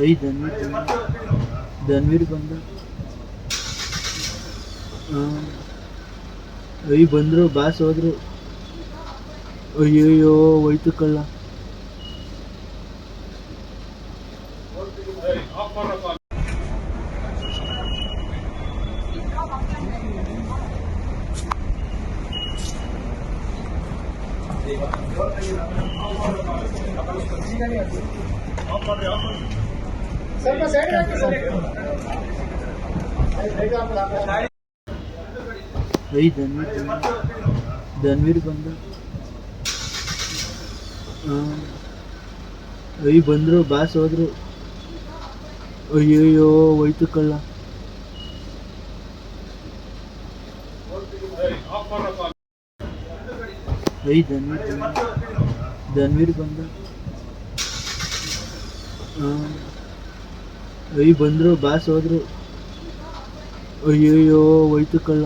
I Dhanveer ಬಂದ ಧನ್ವೀರ್ ಬಂದ ಹಾಂ ಐ ಬಂದರು ಬಾಸ್ ಹೋದ್ರು ಅಯ್ಯಯ್ಯೋ ಹೋಯ್ತು ಕಳ್ಳ ಸ್ವಲ್ಪ side hockey sir I Dhanveer ಬಂದ ಐ ಬಂದರು ಬಾಸ್ ಹೋದ್ರು. ಅಯ್ಯಯ್ಯೋ ಹೋಯ್ತು ಕಳ್ಳ. ಐ ಧನ್ವೀರ್ ಧನ್ವೀರ್ ಬಂದ ಐ ಬಂದರು ಬಾಸ್ ಹೋದ್ರು. ಅಯ್ಯಯ್ಯೋ ಹೋಯ್ತು ಕಳ್ಳ.